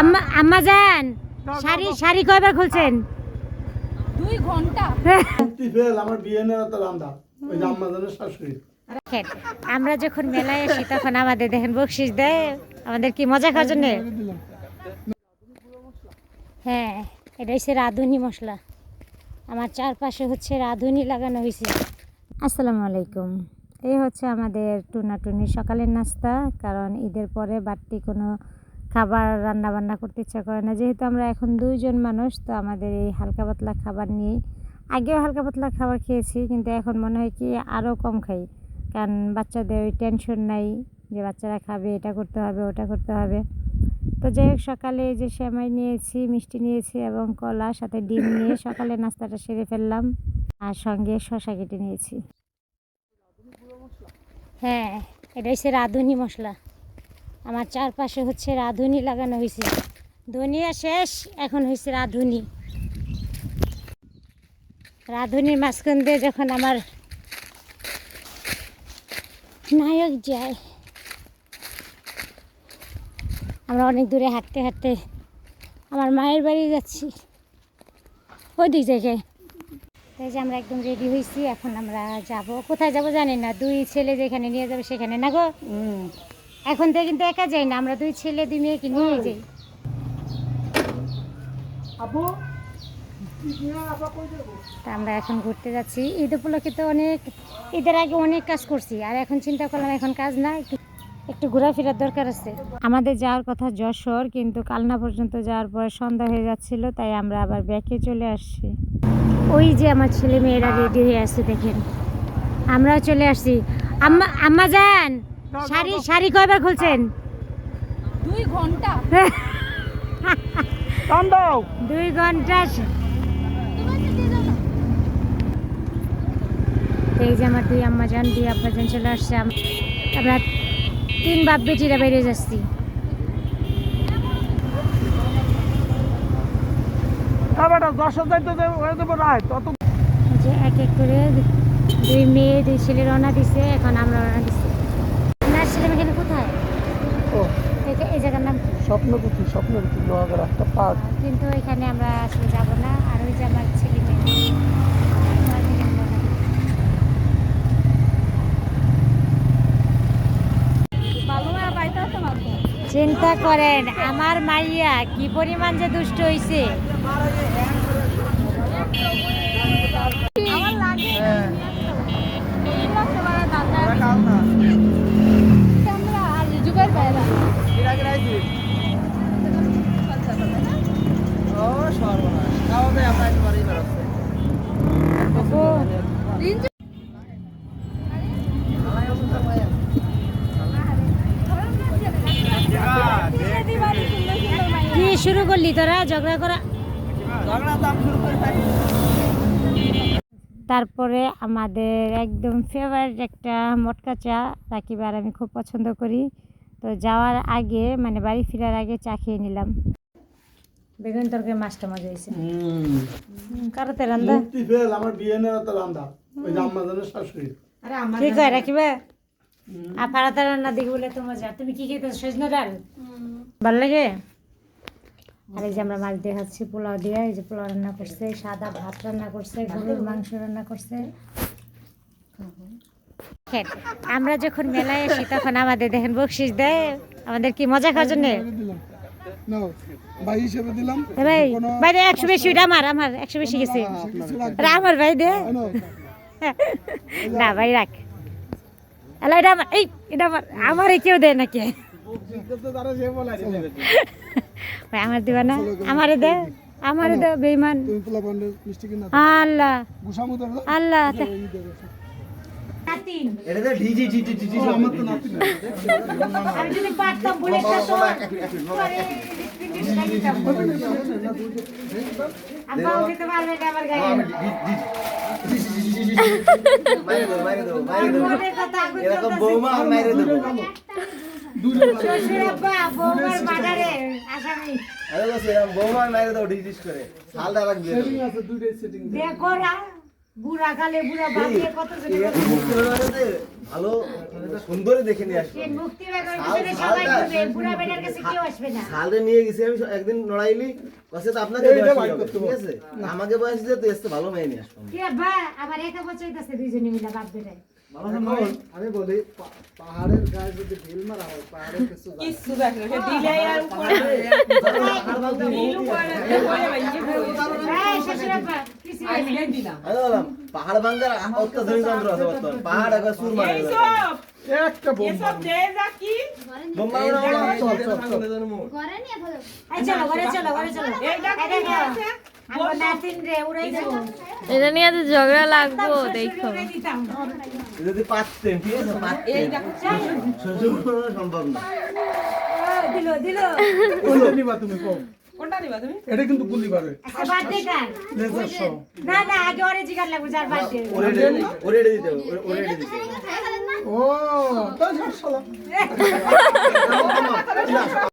আম্মা আম্মা যান। শাড়ি শাড়ি কয়বার খুলছেন? দুই ঘণ্টা। আমার বিয়ে নেওয়া তো রান্দা ওই যে আম্মাজানের শাশুড়ি। দেখেন, আমরা যখন মেলায় আসি তখন আমাদের দেখেন বকশিস দেয়। আমাদের কি মজা খাওয়ার জন্য? হ্যাঁ এটা হচ্ছে রাঁধুনি মশলা। আমার চারপাশে হচ্ছে রাঁধুনি লাগানো হয়েছে আসসালামু আলাইকুম। এই হচ্ছে আমাদের টুনাটুনি সকালের নাস্তা, কারণ ঈদের পরে বাড়তি কোনো খাবার রান্না বান্না করতে ইচ্ছা করে না। যেহেতু আমরা এখন দুইজন মানুষ, তো আমাদের এই হালকা পাতলা খাবার নিয়ে আগেও হালকা পাতলা খাবার খেয়েছি, কিন্তু এখন মনে হয় কি আরও কম খাই। কারণ বাচ্চাদের ওই টেনশন নাই যে বাচ্চারা খাবে, এটা করতে হবে, ওটা করতে হবে। তো যাই হোক, সকালে যে সেমাই নিয়েছি, মিষ্টি নিয়েছি এবং কলা, সাথে ডিম নিয়ে সকালে নাস্তাটা সেরে ফেললাম। আর সঙ্গে শশা কেটে নিয়েছি। হ্যাঁ এটা হচ্ছে রাঁধুনি মশলা। আমার চারপাশে হচ্ছে রাঁধুনি লাগানো হয়েছে। ধনিয়া শেষ, এখন হয়েছে রাঁধুনি। রাঁধুনির মাঝখান দিয়ে যখন আমার নায়ক যায়, আমরা অনেক দূরে হাঁটতে হাঁটতে আমার মায়ের বাড়ি যাচ্ছি। ওই দিক জায়গায় তাই যে আমরা একদম রেডি হয়েছি এখন আমরা যাব। কোথায় যাব জানি না দুই ছেলে যেখানে নিয়ে যাবে সেখানে না গো? এখন তো কিন্তু একা যাই না আমরা দুই ছেলে দুই মেয়েকে নিয়ে যাই? তা আমরা এখন ঘুরতে যাচ্ছি। ঈদ উপলক্ষে তো অনেক ঈদের আগে অনেক কাজ করছি আর এখন চিন্তা করলাম এখন কাজ না একটু একটু ঘোরাফেরার দরকার আছে। আমাদের যাওয়ার কথা যশোর কিন্তু কালনা পর্যন্ত যাওয়ার পরে সন্ধ্যা হয়ে যাচ্ছিল তাই আমরা আবার ব্যাকে চলে আসছি। ওই যে আমার ছেলে মেয়েরা রেডি হয়ে আসছে দেখেন। আমরাও চলে আসছি। আম্মা আম্মা যান! শাড়ি শাড়ি কয়বার খুলছেন? দুই ঘণ্টা। দুই ঘণ্টা এই যে আমার দুই আম্মা যান দুই আব্বা যান চলে আসছে। আম- আমরা তিন বাপ বেটিরা বেরিয়ে যাচ্ছি। বেটা দশ হাজার তো ওরা দেবো রায় তত যে এক এক করে দুই মেয়ে দুই ছেলে রওনা দিছে এখন আমরা রওনা দিছি। আপনার ছেলে মেয়ে কোথায়? ও। এই- জায়গার নাম কি? স্বপ্নপুথি স্বপ্নপুথি লোহাগড়া একটা পার্ক। কিন্তু এখানে আমরা আসলে যাব না আর ওই যে আমার ছেলে মেয়ে ওরা থেকে আমরা রওনা দিচ্ছি। ভালো আর পাইতে হতো না তো। চিন্তা করেন আমার মাইয়া কি পরিমাণ যে দুষ্ট হইছে। আমার লাগে ঠিক আছে, বাবা, দাদা। আমরা আর যুগের বাইরে ও সর্বনাশ খাওয়া দাওয়া আমরা একেবারেই বেরোচ্ছে কি শুরু করলি তোরা ঝগড়া করা। তারপরে আমাদের একদম ফেভারিট একটা মটকা চা রাকিব আর আমি খুব পছন্দ করি। তো যাওয়ার আগে মানে বাড়ি ফেরার আগে চা খেয়ে নিলাম। বেগুন তরকারি মাছটা মজা হয়েছে। কারোতে রান্দা? মুক্তি ফেল আমার বিয়ে নেওয়া তো রান্দা। ওই যে আম্মাজানের শাশুড়ি। কি কয় রাখিবা আর পাড়াতে রান্না দেখি বলে তো মজা তুমি কি খেতে সজনা ডাল? ভালো লাগে? আর এই যে আমরা মাছ দিয়ে খাচ্ছি পোলাও দিয়ে এই যে পোলাও রান্না করছে সাদা ভাত রান্না করছে গরুর মাংস রান্না করছে। দেখেন, আমরা যখন মেলায় আসি তখন আমাদের দেখেন বকশিস দেয়। আমাদের কি মজা খাওয়ার জন্য? ভাই হিসেবে দিলাম। ভাই একশো বেশি আমার আমার একশো বেশি গেছে। আমার ভাই দে। না ভাই রাখ। আলা এটা আমার এই এটা আমার আমারে কেউ দেয় না কে তারা যে বলে ভাই আমার দিবা না আমারে দে আমারে দে বেইমান আল্লাহ আল্লাহ এরকম বৌমা মাইরে দেবো ভালো সুন্দরই দেখে নিয়ে আসব। নিয়ে গেছি আমি একদিন নড়াইলি কাছে তো আপনাকে ঠিক আছে? আমাকে বয়স দিয়ে তো এসে ভালো মেয়ে নিয়ে আসব। আমার একা বছর দুইজনে মিলে বেটায়। আমি বলি পাহাড়ের গায়ে যদি ঢিল মারা হয় পাহাড়ের কিছু আর উপরে পাহাড় ভাঙ্গার অত্যাধুনিক যন্ত্র আছে বর্তমানে? পাহাড় একবার সুর মারে একটা বোম এসব! দে যা কি? চল, চল, চল। এই চলো ঘরে চলো ঘরে চলো। এই দেখো আছে এটা নিয়ে তো ঝগড়া লাগবো দেখো। যদি পারতেন ঠিক আছে সম্ভব না। ও, দিলো দিলো। নিবা তুমি কও? কোনটা নিবা তুমি? এটা কিন্তু গুলি করে বার্থডে কার লেজার সহ না না আগে ওরে জিগার লাগবে যার বার্থডে ওরে ওরে দিতে ওরে- ওরে দিতে হবে। ও তাই শালা